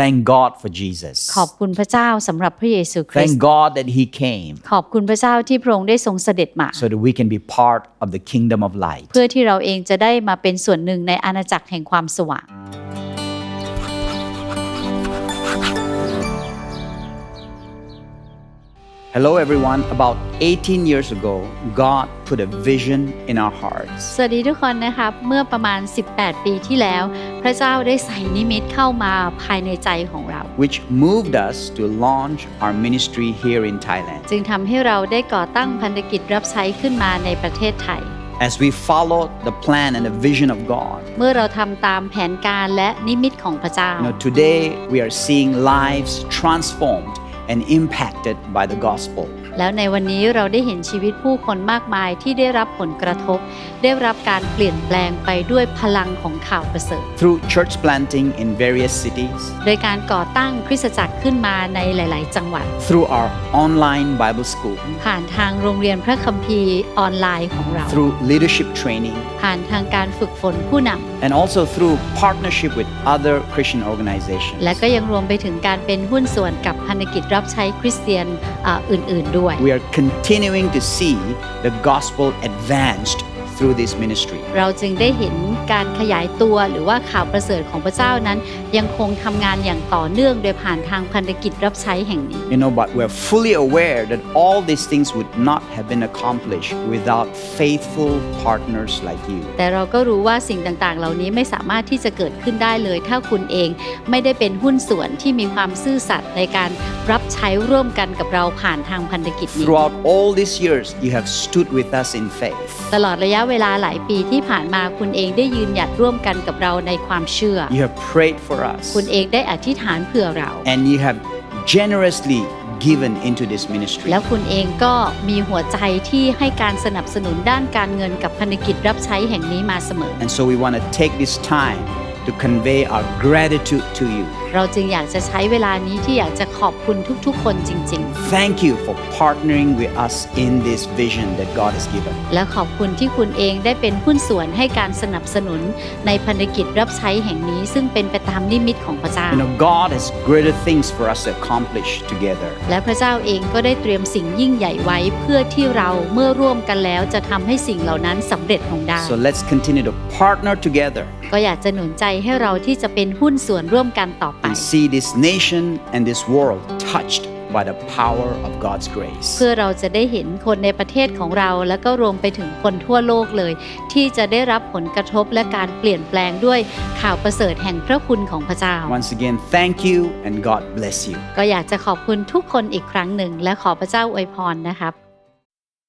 Thank God for Jesus. ขอบคุณพระเจ้าสำหรับพระเยซูคริส Thank ต์ God that He came ขอบคุณพระเจ้าที่พระองค์ได้ทรงเสด็จมา so that we can be part of the kingdom of light. เพื่อที่เราเองจะได้มาเป็นส่วนหนึ่งในอาณาจักรแห่งความสว่าง Hello, everyone. About 18 years ago, God put a vision in our hearts. สวัสดีทุกคนนะครับ เมื่อประมาณ 18 ปีที่แล้ว พระเจ้าได้ใส่นิมิตเข้ามาภายในใจของเรา which moved us to launch our ministry here in Thailand. จึงทำให้เราได้ก่อตั้งพันธกิจรับใช้ขึ้นมาในประเทศไทย As we followed the plan and the vision of God, เมื่อเราทำตามแผนการและนิมิตของพระเจ้า you know, today we are seeing lives transformed and impacted by the gospel. แล้วในวันนี้เราได้เห็นชีวิตผู้คนมากมายที่ได้รับผลกระทบ ได้รับการเปลี่ยนแปลงไปด้วยพลังของข่าวประเสริฐ Through church planting in various cities, โดยการก่อตั้งคริสตจักรขึ้นมาในหลาย ๆ จังหวัด through our online Bible school, ผ่านทางโรงเรียนพระคัมภีร์ออนไลน์ของเรา through leadership training, ผ่านทางการฝึกฝนผู้น and also through partnership with other Christian organizations. ำและก็ยังรวมไปถึงการเป็นหุ้นส่วนกับพันธกิจรับใช้คริสเตียนอ่าอื่น ๆ ด้วย We are continuing to see the gospel advanced through this ministry. เราจึงได้เห็นการขยายตัวหรือว่าข่าวประเสริฐของพระเจ้านั้น ยังคงทำงานอย่างต่อเนื่องโดยผ่านทางพันธกิจรับใช้แห่งนี้ You know, but we're fully aware that all these things would not have been accomplished without faithful partners like you. แต่เราก็รู้ว่าสิ่งต่างๆ เหล่านี้ไม่สามารถที่จะเกิดขึ้นได้เลย ถ้าคุณเองไม่ได้เป็นหุ้นส่วนที่มีความซื่อสัตย์ในการรับใช้ร่วมกันกับเราผ่านทางพันธกิจนี้ Throughout all these years, you have stood with us in faith. ตลอดระยะเวลาหลายปีที่ผ่านมาคุณเองได้ยืนหยัดร่วมกันกับเราในความเชื่อ You have prayed for us. คุณเองได้อธิษฐานเผื่อเรา And you have generously given into this ministry. แล้วคุณเองก็มีหัวใจที่ให้การสนับสนุนด้านการเงินกับพันธกิจรับใช้แห่งนี้มาเสมอ And so we want to take this time to convey our gratitude to you. เราจึงอยากจะใช้เวลานี้ที่อยากจะขอบคุณทุกๆ คนจริง Thank you for partnering with us in this vision that God has given. ๆ และขอบคุณที่คุณเองได้เป็นหุ้นส่วนให้การสนับสนุนในพันธกิจรับใช้แห่งนี้ซึ่งเป็นไปตามนิมิตของพระเจ้า You know, God has greater things for us to accomplish together. และพระเจ้าเองก็ได้เตรียมสิ่งยิ่งใหญ่ไว้เพื่อที่เราเมื่อร่วมกันแล้วจะทำให้สิ่งเหล่านั้นสำเร็จลงได้ So let's continue to partner together ก็อยากจะหนุนใจให้เราที่จะเป็นหุ้นส่วนร่วมกันต่อไป and see this nation and this world touched by the power of God's grace. เพื่อเราจะได้เห็นคนในประเทศของเรา แล้วก็รวมไปถึงคนทั่วโลกเลย ที่จะได้รับผลกระทบและการเปลี่ยนแปลงด้วยข่าวประเสริฐแห่งพระคุณของพระเจ้า Once again, thank you and God bless you. ก็อยากจะขอบคุณทุกคนอีกครั้งหนึ่ง และขอพระเจ้าอวยพรนะครับ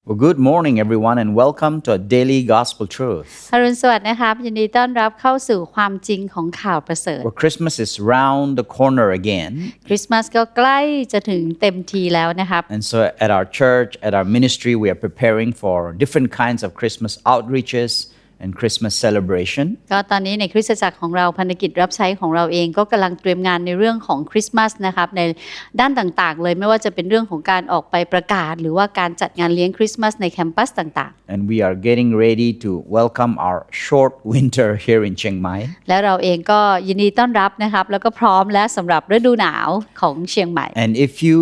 Well, good morning, everyone, and welcome to a daily gospel truth. อรุณสวัสดิ์นะครับ ยินดีต้อนรับเข้าสู่ความจริงของข่าวประเสริฐ Well, Christmas is round the corner again. คริสต์มาสก็ใกล้จะถึงเต็มทีแล้วนะครับ And so at our church, at our ministry, we are preparing for different kinds of Christmas outreaches And Christmas celebration. ก็ตอนนี้ในคริสตจักรของเราพันธกิจรับใช้ของเราเองก็กำลังเตรียมงานในเรื่องของคริสต์มาสนะครับในด้านต่างๆ เลยไม่ว่าจะเป็นเรื่องของการออกไปประกาศ หรือว่าการจัดงานเลี้ยงคริสต์มาสในแคมปัสต่าง And we are getting ready to welcome our short winter here in Chiang Mai. ๆและเราเองก็ยินดีต้อนรับนะครับแล้วก็พร้อมและสำหรับฤดูหนาวของเชียงใหม่ And if you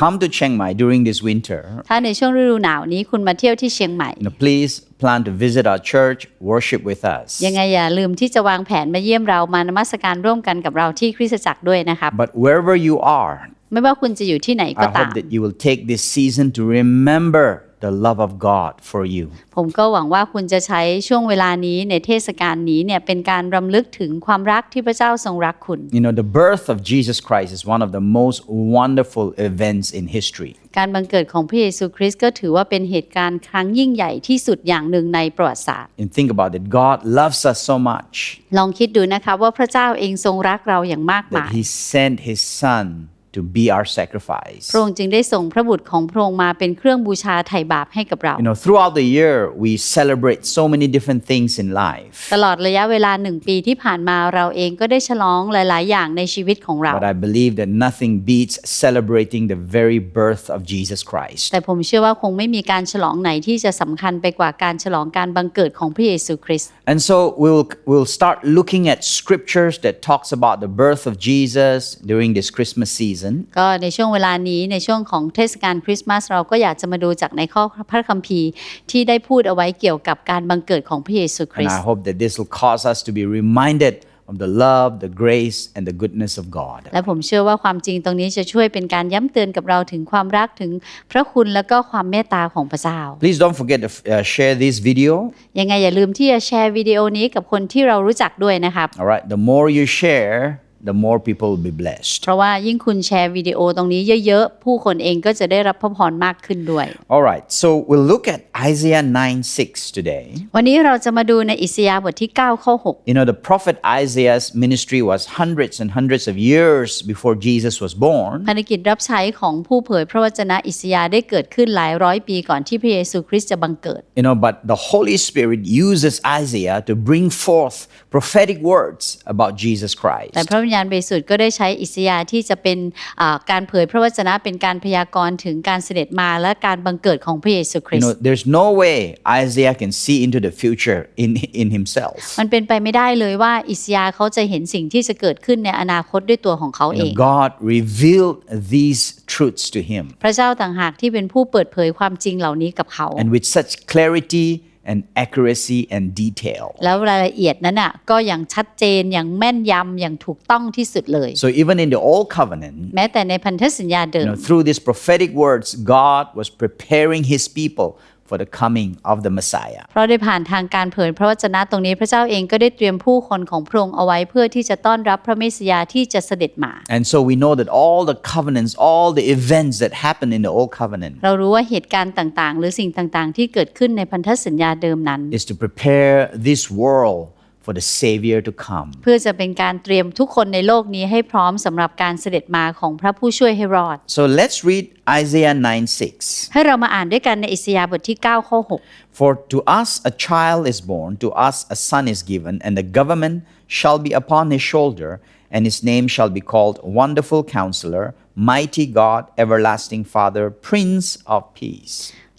come to Chiang Mai during this winter, ถ้าในช่วงฤดูหนาวนี้คุณมาเที่ยวที่เชียงใหม่ you know, please plan to visit our church, worship with us. ยังไงอย่าลืมที่จะวางแผนมาเยี่ยมเรามานมัสการร่วมกันกับเราที่คริสตจักรด้วยนะครับ But wherever you are, ไม่ว่าคุณจะอยู่ที่ไหน I ก็ตาม hope that you will take this season to remember the love of God for you. ผมก็หวังว่าคุณจะใช้ช่วงเวลานี้ในเทศกาลนี้เนี่ยเป็นการรำลึกถึงความรักที่พระเจ้าทรงรักคุณ You know, the birth of Jesus Christ is one of the most wonderful events in history. การบังเกิดของพระเยซูคริสต์ก็ถือว่าเป็นเหตุการณ์ครั้งยิ่งใหญ่ที่สุดอย่างหนึ่งในประวัติศาสตร์ And think about it God loves us so much ลองคิดดูนะคะว่าพระเจ้าเองทรงรักเราอย่างมากมา that ย He sent His Son to be our sacrifice. พระองค์จึงได้ส่งพระบุตรของพระองค์มาเป็นเครื่องบูชาไถ่บาปให้กับเรา You know, throughout the year, we celebrate so many different things in life. ตลอดระยะเวลาหนึ่งปีที่ผ่านมาเราเองก็ได้ฉลองหลาย ๆ อย่างในชีวิตของเรา But I believe that nothing beats celebrating the very birth of Jesus Christ. แต่ผมเชื่อว่าคงไม่มีการฉลองไหนที่จะสำคัญไปกว่าการฉลองการบังเกิดของพระเยซูคริสต์ And so we'll, we'll start looking at scriptures that talks about the birth of Jesus during this Christmas season. ก็ในช่วงเวลานี้ในช่วงของเทศกาลคริสต์มาสเราก็อยากจะมาดูจากในข้อพระคัมภีร์ที่ได้พูดเอาไว้เกี่ยวกับการบังเกิดของพระเยซูค And ริส I ต์ hope that this will cause us to be reminded of the love, the grace, and the goodness of God. และผมเชื่อว่าความจริงตรงนี้จะช่วยเป็นการย้ำเตือนกับเราถึงความรักถึงพระคุณและก็ความเมตตาของพระเจ้า Please don't forget to uh, share this video. ยังไงอย่าลืมที่จะแชร์วิดีโอนี้กับคนที่เรารู้จักด้วยนะครับ All right, the more you share, the more people will be blessed. เพราะว่ายิ่งคุณแชร์วิดีโอตรงนี้เยอะๆ ผู้คนเองก็จะได้รับพระพรมากขึ้นด้วย All right, so we'll look at Isaiah 9 6 today. วันนี้เราจะมาดูในอิสยาห์บทที่ 9 ข้อ You know, the prophet Isaiah's ministry was hundreds and hundreds of years before Jesus was born. 6ภารกิจรับใช้ของผู้เผยพระวจนะอิสยาห์ได้เกิดขึ้นหลายร้อยปีก่อนที่พระเยซูคริสต์จะบังเกิด You know, but the Holy Spirit uses Isaiah to bring forth prophetic words about Jesus Christ. แต่พระวิ ญญาณบริสุทธิ์ก็ได้ใช้อิสยาห์ที่จะเป็นอ่าการเผยพระวจนะเป็นการพยากรณ์ถึงการเสด็จมาและการบังเกิดของพระเยซูคริ You ส know, ต์ there's no way Isaiah can see into the future in, in himself. มันเป็นไปไม่ได้เลยว่าอิสยาห์เขาจะเห็นสิ่งที่จะเกิดขึ้นในอนาคตด้วยตัวของเขา You เอง know, God revealed these truths to him. พระเจ้าต่างหากที่เป็นผู้เปิดเผยความจริงเหล่านี้กับเขา And with such clarity and accuracy and detail. แล้วรายละเอียดนั้นอ่ะก็อย่างชัดเจนอย่างแม่นยำอย่างถูกต้องที่สุดเลย So even in the Old Covenant, แม้แต่ในพันธสัญญาเดิ you ม know, through these prophetic words, God was preparing his people for the coming of the Messiah. เพราะได้ผ่านทางการเผยพระวจนะตรงนี้พระเจ้าเองก็ได้เตรียมผู้คนของพระองค์เอาไว้เพื่อที่จะต้อนรับพระเมสสิยาที่จะเสด็จมา And so we know that all the covenants, all the events that happened in the Old Covenant เรารู้ว่าเหตุการณ์ต่างๆ หรือสิ่งต่างๆ ที่เกิดขึ้นในพันธสัญญาเดิมนั้น is to prepare this world for the Savior to come. เพื่อจะเป็นการเตรียมทุกคนในโลกนี้ให้พร้อมสำหรับการเสด็จมาของพระผู้ช่วยให้รอด So let's read Isaiah 9 6. ให้เรามาอ่านด้วยกันในอิสยาห์บทที่ 9 ข้อ 6 For to us a child is born, to us a son is given, and the government shall be upon his shoulder, and his name shall be called Wonderful Counselor, Mighty God, Everlasting Father, Prince of Peace.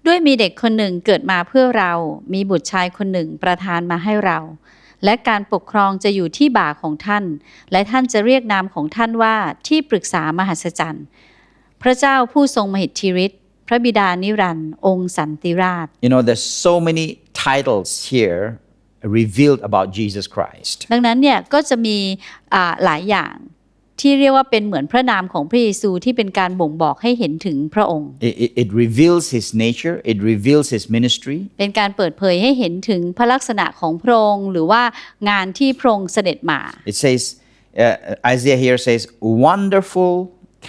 ด้วยมีเด็กคนหนึ่งเกิดมาเพื่อเรา มีบุตรชายคนหนึ่งประทานมาให้เรา และการปกครองจะอยู่ที่บ่าของท่าน และท่านจะเรียกนามของท่านว่าที่ปรึกษามหัศจรรย์ พระเจ้าผู้ทรงมหิทธิฤทธิ์พระบิดานิรันดร์องค์สันติราช You know, there's so many titles here revealed about Jesus Christ. ดังนั้นเนี่ยก็จะมีอ่าหลายอย่าง ที่เรียกว่าเป็นเหมือนพระนามของพระเยซูที่เป็นการบ่งบอกให้เห็นถึงพระองค์ It, it- it reveals his nature, it reveals his ministry, เป็นการเปิดเผยให้เห็นถึงพระลักษณะของพระองค์หรือว่างานที่พระองค์เสด็จมา It says, uh, Isaiah here says, wonderful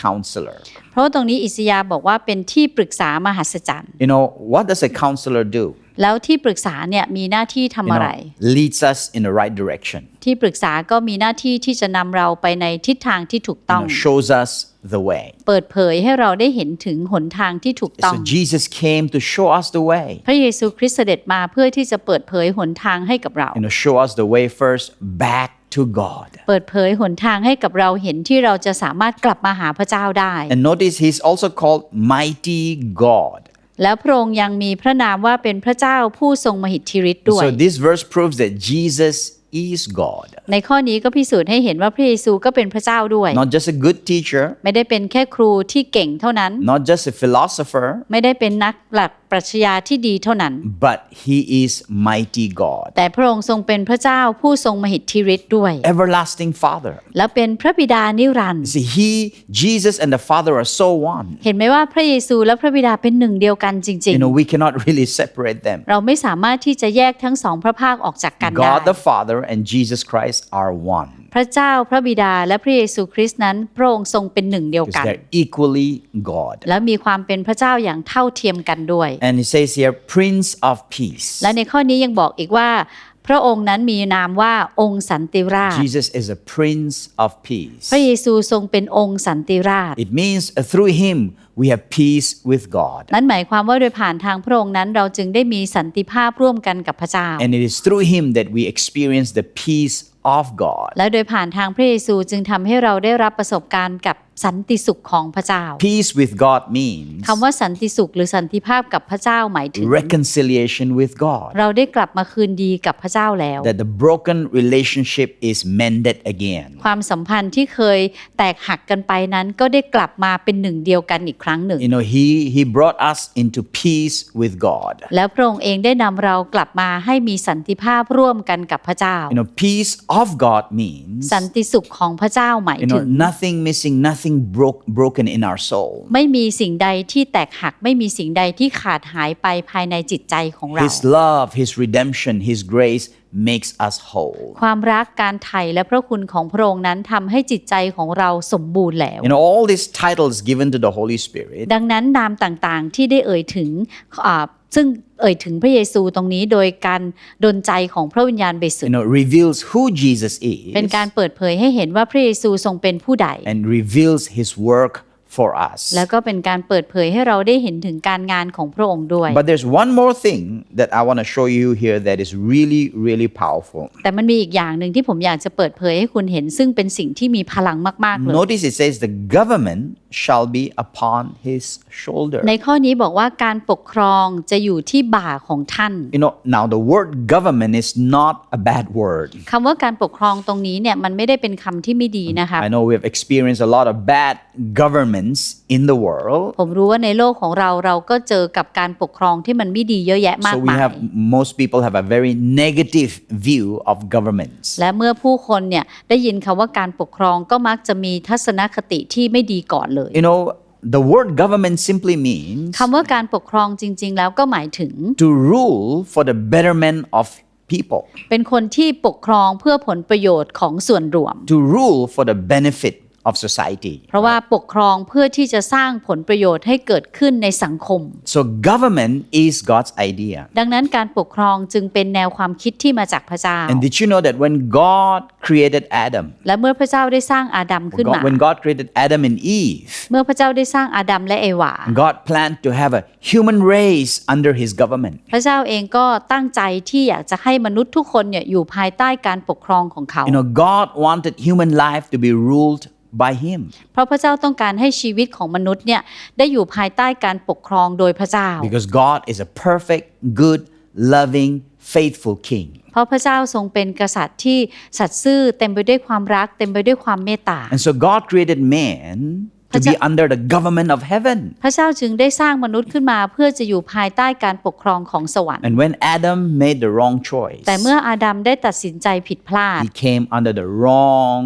counselor. เพราะว่าตรงนี้อิสยาห์บอกว่าเป็นที่ปรึกษามหัศจรรย์ You know, what does a counselor do? แล้วที่ปรึกษาเนี่ยมีหน้าที่ทำ You อะไร know, leads us in the right direction. ที่ปรึกษาก็มีหน้าที่ที่จะนำเราไปในทิศทางที่ถูก You ต้อง know, shows us the way. เปิดเผยให้เราได้เห็นถึงหนทางที่ถูกต้อง So Jesus came to show us the way. พระเยซูคริสต์เสด็จมาเพื่อที่จะเปิดเผยหนทางให้กับเรา You know, show us the way first back to God. เปิดเผยหนทางให้กับเราเห็นที่เราจะสามารถกลับมาหาพระเจ้าได้ And notice he's also called mighty God. แล้วพระองค์ยังมีพระนามว่าเป็นพระเจ้าผู้ทรงมหิทธิฤทธิ์ด้วย So this verse proves that Jesus is God. ในข้อนี้ก็พิสูจน์ให้เห็นว่าพระเยซูก็เป็นพระเจ้าด้วย Not just a good teacher, ไม่ได้เป็นแค่ครูที่เก่งเท่านั้น not just a philosopher, ไม่ได้เป็นนักหลัก ปรัชญาที่ดีเท่านั้น but he is mighty God. แต่พระองค์ทรงเป็นพระเจ้าผู้ทรงมหิทธิฤทธิ์ด้วย Everlasting Father. และเป็นพระบิดานิรันดร์ See, he, Jesus, and the Father are so one. เห็นไหมว่าพระเยซูและพระบิดาเป็นหนึ่งเดียวกันจริง You know, we cannot really separate them. ๆเราไม่สามารถที่จะแยกทั้งสองพระภาคออกจากกันได้ God the Father and Jesus Christ are one พระเจ้าพระบิดาและพระเยซูคริสต์นั้นพระองค์ทรงเป็นหนึ่งเดียว because กัน they're equally God. และมีความเป็นพระเจ้าอย่างเท่าเทียมกันด้วย And he says here, Prince of Peace. และในข้อนี้ยังบอกอีกว่า พระองค์นั้นมีนามว่าองค์สันติราช Jesus is a Prince of Peace. พระเยซูทรงเป็นองค์สันติราช It means uh, through Him we have peace with God. นั่นหมายความว่าโดยผ่านทางพระองค์นั้นเราจึงได้มีสันติภาพร่วมกันกับพระเจ้า And it is through Him that we experience the peace of God. และโดยผ่านทางพระเยซูจึงทำให้เราได้รับประสบการณ์กับสันติสุขของพระเจ้า Peace with God means คำว่าสันติสุขหรือสันติภาพกับพระเจ้าหมายถึง reconciliation with God. เราได้กลับมาคืนดีกับพระเจ้าแล้ว That the broken relationship is mended again. ความสัมพันธ์ที่เคยแตกหักกันไปนั้นก็ได้กลับมาเป็นหนึ่งเดียวกันอีกครั้งหนึ่ง You know, He He brought us into peace with God. แล้วพระองค์เองได้นำเรากลับมาให้มีสันติภาพร่วมกันกับพระเจ้า You know, peace of God means สันติสุขของพระเจ้าหมาย you ถึ know ง nothing missing, nothing broke broken in our soul. ไม่มีสิ่งใดที่แตกหัก ไม่มีสิ่งใดที่ขาดหายไปภายในจิตใจของเรา His love, His redemption, His grace makes us whole. ความรักการไถ่และพระคุณของพระองค์นั้นทำให้จิตใจของเราสมบูรณ์แล้ว You know, all these titles given to the Holy Spirit ดังนั้นนามต่างๆที่ได้เอ่ยถึงอ่าซึ่งเอ่ยถึงพระเยซูตรงนี้โดยการดลใจของพระวิญญาณบริสุท you ธิ์ know, reveals who Jesus เป็น is การเปิดเผยให้เห็นว่าพระเยซูทรงเป็นผู้ใด and reveals His work for us. แล้วก็เป็นการเปิดเผยให้เราได้เห็นถึงการงานของพระองค์ด้วย But there's one more thing that I want to show you here that is really, really powerful. แต่มันมีอีกอย่างหนึ่งที่ผมอยากจะเปิดเผยให้คุณเห็นซึ่งเป็นสิ่งที่มีพลังมากๆเลย Notice it says the government shall be upon his shoulder. ในข้อนี้บอกว่าการปกครองจะอยู่ที่บ่าของท่าน You know, now the word government is not a bad word. คำว่าการปกครองตรงนี้เนี่ยมันไม่ได้เป็นคำที่ไม่ดีนะคะ I know we have experienced a lot of bad governments in the world. ผมรู้ว่าในโลกของเราเราก็เจอกับการปกครองที่มันไม่ดีเยอะแยะมาก So we มาย have most people have a very negative view of governments. และเมื่อผู้คนเนี่ยได้ยินคำว่าการปกครองก็มักจะมีทัศนคติที่ไม่ดีก่อนเลYou know, the word government simply means คำว่าการปกครองจริง ๆ แล้วก็หมายถึง to rule for the betterment of people, เป็นคนที่ปกครองเพื่อผลประโยชน์ของส่วนรวม to rule for the benefit of society. เพราะว่าปกครองเพื่อที่จะสร้างผลประโยชน์ให้เกิดขึ้นในสังคม So government is God's idea. ดังนั้นการปกครองจึงเป็นแนวความคิดที่มาจากพระเจ้า And did you know that when God created Adam, และเมื่อพระเจ้าได้สร้างอาดัมขึ้น God- มา when God created Adam and Eve, เมื่อพระเจ้าได้สร้างอาดัมและเอวา God planned to have a human race under his government. พระเจ้าเองก็ตั้งใจที่อยากจะให้มนุษย์ทุกคนเนี่ยอยู่ภายใต้การปกครองของเขา You know, God wanted human life to be ruled by him เพราะพระเจ้าต้องการให้ชีวิตของมนุษย์เนี่ยได้อยู่ภายใต้การปกครองโดยพระเจ้า because God is a perfect, good, loving, faithful king. เพราะพระเจ้าทรงเป็นกษัตริย์ที่สัตย์ซื่อเต็มไปด้วยความรัก เต็มไปด้วยความเมตตา And so God created man to be Pachal- under the government of heaven. พระเจ้าจึงได้สร้างมนุษย์ขึ้นมาเพื่อจะอยู่ภายใต้การปกครองของสวรรค์ And when Adam made the wrong choice, แต่เมื่ออาดัมได้ตัดสินใจผิดพลาด he came under the wrong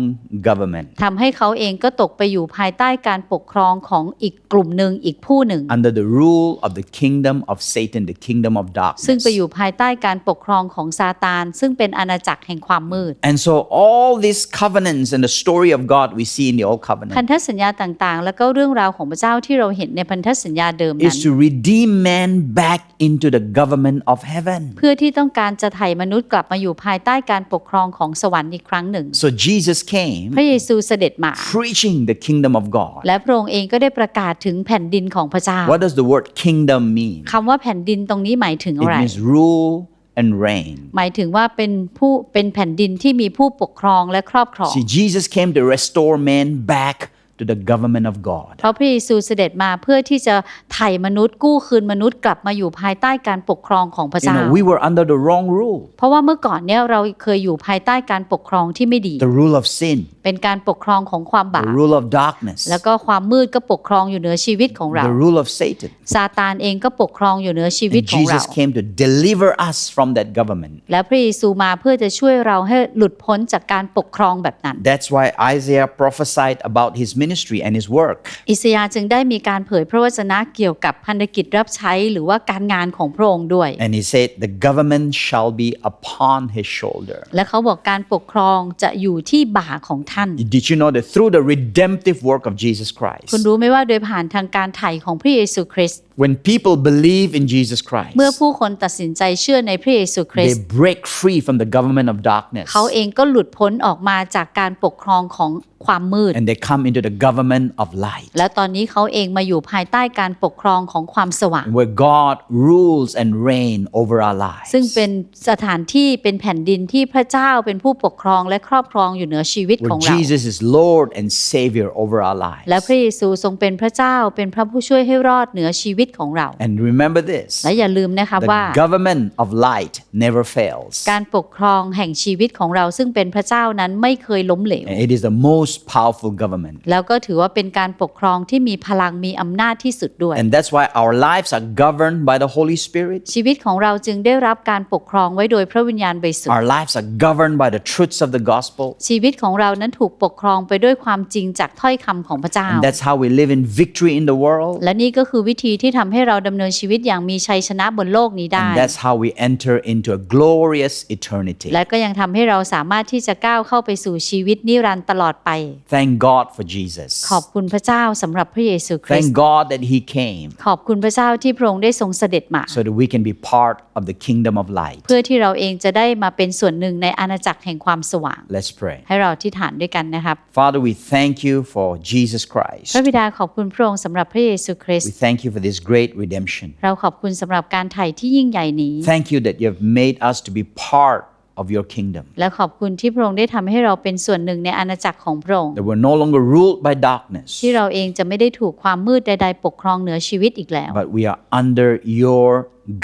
government, ทำให้เขาเองก็ตกไปอยู่ภายใต้การปกครองของอีกกลุ่มหนึ่งอีกผู้หนึ่ง under the rule of the kingdom of Satan, the kingdom of ซึ่ง darkness. ไปอยู่ภายใต้การปกครองของซาตานซึ่งเป็นอาณาจักรแห่งความมืด And so all these covenants and the story of God we see in the old พัน covenant ธสัญญาต่างๆ แล้วก็เรื่องราวของพระเจ้าที่เราเห็นในพันธสัญญาเดิมนั้น is to redeem man back into the government of heaven. เพื่อที่ต้องการจะไถ่มนุษย์กลับมาอยู่ภายใต้การปกครองของสวรรค์อีกครั้งหนึ่ง So Jesus came พระเยซูเสด็จมา preaching the kingdom of God. และพระองค์เองก็ได้ประกาศถึงแผ่นดินของพระเจ้า What does the word kingdom mean? คำว่าแผ่นดินตรงนี้หมายถึง It อะไร means rule and reign. หมายถึงว่าเป็นผู้เป็นแผ่นดินที่มีผู้ปกครองและครอบครอง See, Jesus came to restore man back to the government of God. เพราะพระเยซูเสด็จมาเพื่อที่จะไถ่มนุษย์กู้คืนมนุษย์กลับมาอยู่ภายใต้การปกครองของพระ You เจ้า know, we were under the wrong rule, เพราะว่าเมื่อก่อนเนี่ยเราเคยอยู่ภายใต้การปกครองที่ไม่ดี the rule of sin, เป็นการปกครองของความบา the ป rule of darkness, แล้วก็ความมืดก็ปกครองอยู่เหนือชีวิตของเรา the rule of Satan. ซาตานเองก็ปกครองอยู่เหนือชีวิต And ของเรา Jesus came to deliver us from that government. และพระเยซูมาเพื่อจะช่วยเราให้หลุดพ้นจากการปกครองแบบนั้น That's why Isaiah prophesied about his ministry and his work. อิสยาห์จึงได้มีการเผยพระวจนะเกี่ยวกับพันธกิจรับใช้หรือว่าการงานของพระองค์ด้วย And he said, The government shall be upon his shoulder. และเขาบอกการปกครองจะอยู่ที่บ่าของท่าน Did you know that through the redemptive work of Jesus Christ, คุณรู้ไหมว่าโดยผ่านทางการไถ่ของพระเยซูคริสต์ When people believe in Jesus Christ, เมื่อผู้คนตัดสินใจเชื่อในพระเยซูคริส they ต์ break free from the government of darkness เขาเองก็หลุดพ้นออกมาจากการปกครองของความมืด and they come into the government of light, และตอนนี้เขาเองมาอยู่ภายใต้การปกครองของความสว่าง where God rules and reign over our lives. ซึ่งเป็นสถานที่เป็นแผ่นดินที่พระเจ้าเป็นผู้ปกครองและครอบครองอยู่เหนือชีวิตข Where องเรา Jesus is Lord and Savior over our และ lives. พระเยซูทรงเป็นพระเจ้าเป็นพระผู้ช่วยให้รอดเหนือชีวิตของเรา And remember this และอย่าลืมนะคะว่า the government of light never fails. การปกครองแห่งชีวิตของเราซึ่งเป็นพระเจ้านั้นไม่เคยล้มเหลว And it is the most powerful government. แล้วก็ถือว่าเป็นการปกครองที่มีพลังมีอำนาจที่สุดด้วย And that's why our lives are governed by the Holy Spirit. ชีวิตของเราจึงได้รับการปกครองไว้โดยพระวิญญาณบริสุทธิ์ Our lives are governed by the truths of the gospel. ชีวิตของเรานั้นถูกปกครองไปด้วยความจริงจากถ้อยคำของพระเจ้า And that's how we live in victory in the world. และนี่ก็คือวิธีที่ทำให้เราดำเนินชีวิตอย่างมีชัยชนะบนโลกนี้ได้ And that's how we enter into a glorious eternity. และก็ยังทำให้เราสามารถที่จะก้าวเข้าไปสู่ชีวิตนิรันดร์ตลอดไป Thank God for Jesus. ขอบคุณพระเจ้าสำหรับพระเยซูคริส Thank ต์ God that He came ขอบคุณพระเจ้าที่พระองค์ได้ทรงเสด็จมา so that we can be part of the kingdom of light. เพื่อที่เราเองจะได้มาเป็นส่วนหนึ่งในอาณาจักรแห่งความสว่าง Let's pray. ให้เราที่ฐานด้วยกันนะครับ Father, we thank you for Jesus พ Christ. ระบิดาขอบคุณพระองค์สำหรับพระเยซูคริส We ต์ thank you for this great redemption. เราขอบคุณสำหรับการไถ่ที่ยิ่งใหญ่นี้ Thank you that you have made us to be part of your kingdom, และขอบคุณที่พระองค์ได้ทำให้เราเป็นส่วนหนึ่งในอาณาจักรของพระองค์ that we're no longer ruled by darkness, ที่เราเองจะไม่ได้ถูกความมืดใดๆ ปกครองเหนือชีวิตอีกแล้ว but we are under your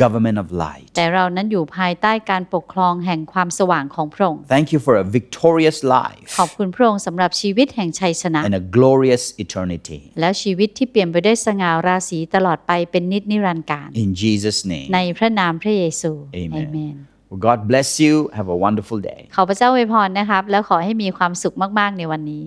government of light. แต่เรานั้นอยู่ภายใต้การปกครองแห่งความสว่างของพระองค์ Thank you for a victorious life ขอบคุณพระองค์สำหรับชีวิตแห่งชัยชนะ and a glorious eternity. แล้วชีวิตที่เปลี่ยนไปด้วยสง่าราศีตลอดไปเป็นนิจนิรันดร์การ In Jesus' name. ในพระนามพระเยซู Amen. เมน Well, God bless you. Have a wonderful day. ขอพระเจ้าอวยพรนะครับ แล้วขอให้มีความสุขมาก ๆ ในวันนี้